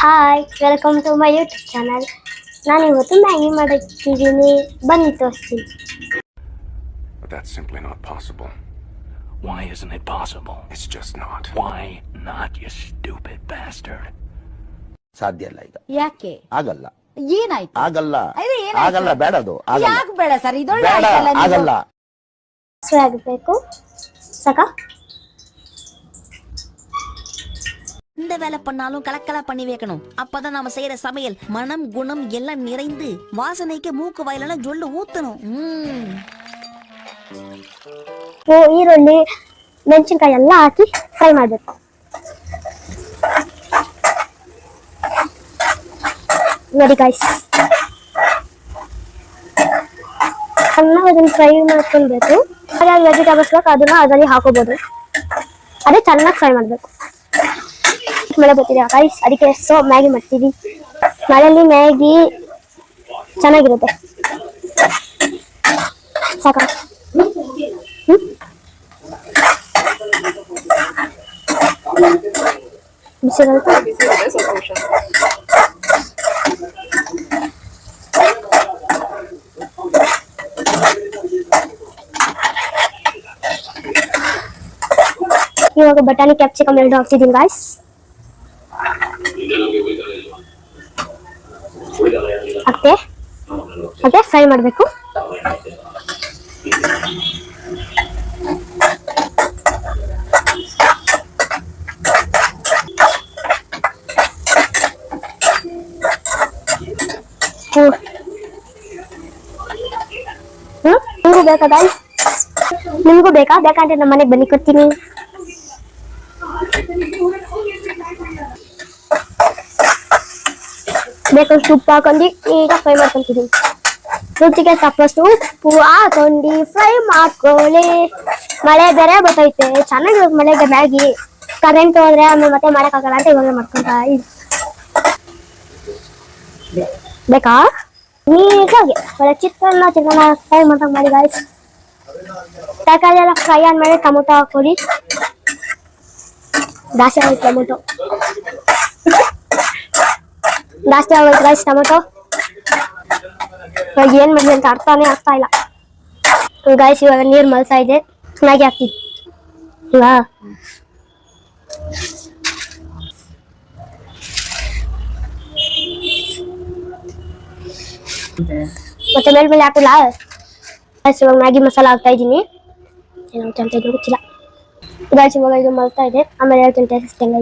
Hi welcome to my YouTube channel ನಾನು ಇವತ್ತು Maggi ಮಾಡಿದ್ದೀನಿ ಬನ್ನಿ ತೋರಿಸ್ತೀನಿ. That's simply not possible. Why isn't it possible? It's just not. Why not, you stupid bastard? ಸಾಧ್ಯ ಇಲ್ಲ ಈಗ. ಯಾಕೆ? ಆಗಲ್ಲ. ಏನಾಯ್ತು? ಆಗಲ್ಲ. ಅದೇ ಏನಾಯ್ತು? ಆಗಲ್ಲ ಬೇಡ ಅದು ಆಗಲ್ಲ. ಯಾಕೆ ಬೇಡ ಸರ್? ಇದೊಳ್ಳೆ ಬೇಡ? ಆಗಲ್ಲ. ಆಗಬೇಕು. ಸಾಕ. எந்த வேலை பண்ணாலும் கலக்கலா பண்ணி வைக்கணும் அப்பதான் நாம செய்யற சமையல் மனம் குணம் எல்லாம் நிறைந்து வாசனைக்கு மூக்கு வாயிலான ஜொல்லு ஊத்தணும் ம். ಉಪ್ಪು ಈರುಳ್ಳಿ ಮೆಣಸಿನ್ಕಾಯಿ ಎಲ್ಲ ಹಾಕಿ ಫ್ರೈ ಮಾಡಬೇಕು ನೋಡಿ ಗಾಯ್ಸ್ ಚೆನ್ನಾಗಿ ಅದನ್ನ ಫ್ರೈ ಮಾಡ್ಕೊಳ್ಬೇಕು ಯಾವ್ಯಾವ ವೆಜಿಟೇಬಲ್ಸ್ ಬೇಕು ಅದನ್ನ ಅದರಲ್ಲಿ ಹಾಕೋಬಹುದು ಅದೇ ಚೆನ್ನಾಗಿ ಫ್ರೈ ಮಾಡಬೇಕು ಮಳೆ ಗೈಸ್ ಅದಕ್ಕೆ ಸೊ ಮ್ಯಾಗಿ ಮಾಡ್ತೀವಿ. ಮಳೆಯಲ್ಲಿ ಮ್ಯಾಗಿ ಚೆನ್ನಾಗಿರುತ್ತೆ. ಸಾಕ? ಇವಾಗ ಬಟಾಣಿ ಕ್ಯಾಪ್ಸಿಕಮ್ ಎರಡು ಹಾಕ್ತಿದ್ದೀನಿ ಗಾಯ್ಸ್ ಅಷ್ಟೇ ಅದೇ ಫ್ರೈ ಮಾಡಬೇಕು. ಹ್ಮ್. ನಿಮಗೂ ಬೇಕಾ ಬೇಕಾ? ಬೇಕಂದ್ರೆ ನಮ್ಮ ಮನೆಗೆ ಬನ್ನಿ ಕೊಡ್ತೀನಿ ಬೇಕಷ್ಟು ಉಪ್ಪು ಹಾಕೊಂಡು ಈಗ ಫ್ರೈ ಮಾಡ್ಕೊಂತಿದ್ದೀನಿ ರುಚಿಗೆ ತಪ್ಪಷ್ಟು ಉಪ್ಪು ಹಾಕೊಂಡು ಫ್ರೈ ಮಾಡ್ಕೊಳ್ಳಿ ಮಳೆ ಬೇರೆ ಬರ್ತೈತೆ ಚೆನ್ನಾಗಿರುತ್ತೆ ಮಳೆಗೆ ಮ್ಯಾಗಿ ಕರೆಂಟ್ ಹೋದ್ರೆ ಆಮೇಲೆ ಮತ್ತೆ ಮಾಡಕ್ಕಾಗಲ್ಲ ಅಂತ ಇವಾಗ ಮಾಡ್ಕೊಂತ ಇದ್ದೀನಿ. ಬೇಕಾ ನೀಟಾಗಿ ಒಳ್ಳೆ ಚಿತ್ರಾನ್ನ ಚಿತ್ರಾನ್ನ ಫ್ರೈ ಮಾಡ್ದಂಗೆ ಮಾಡಿ ಗಾಯ್ಸ್ ತರಕಾರಿ ಎಲ್ಲ ಫ್ರೈ ಆದ್ಮೇಲೆ ಟೊಮೊಟೊ ಹಾಕೊಳ್ಳಿ ಜಾಸ್ತಿ ಆಗುತ್ತೆ ಟೊಮೊಟೊ ಜಾಸ್ತಿ ಆಗೋಯ್ತು ಗೈಸ್ ಟೊಮೊಟೊ. ಇವಾಗ ಏನ್ ಮಾಡ್ಲಿ ಅಂತ ಅರ್ಥನೇ ಆಗ್ತಾ ಇಲ್ಲ. ಗಾಯ್ಸ್ ಇವಾಗ ನೀರ್ ಮಲ್ತಾ ಇದೆ. ಚೆನ್ನಾಗಿ ಹಾಕ್ತಿದ್ವಿ ಈಗ ಮತ್ತೆ ಮೇಲ್ ಮೇಲೆ ಹಾಕಿಲ್ಲ ಗಾಯ್ಸ್ ಇವಾಗ ಮ್ಯಾಗಿ ಮಸಾಲ ಹಾಕ್ತಾ ಇದ್ದೀನಿ. ಏನಂತ ಅಂತ ಗೊತ್ತಿಲ್ಲ. ಗಾಯ್ಸ್ ಇವಾಗ ಇದು ಮಲ್ತಾ ಇದೆ. ಆಮೇಲೆ ಹೇಳ್ತೀನಿ ಟೇಸ್ಟ್ ಹೆಂಗೈತೆ.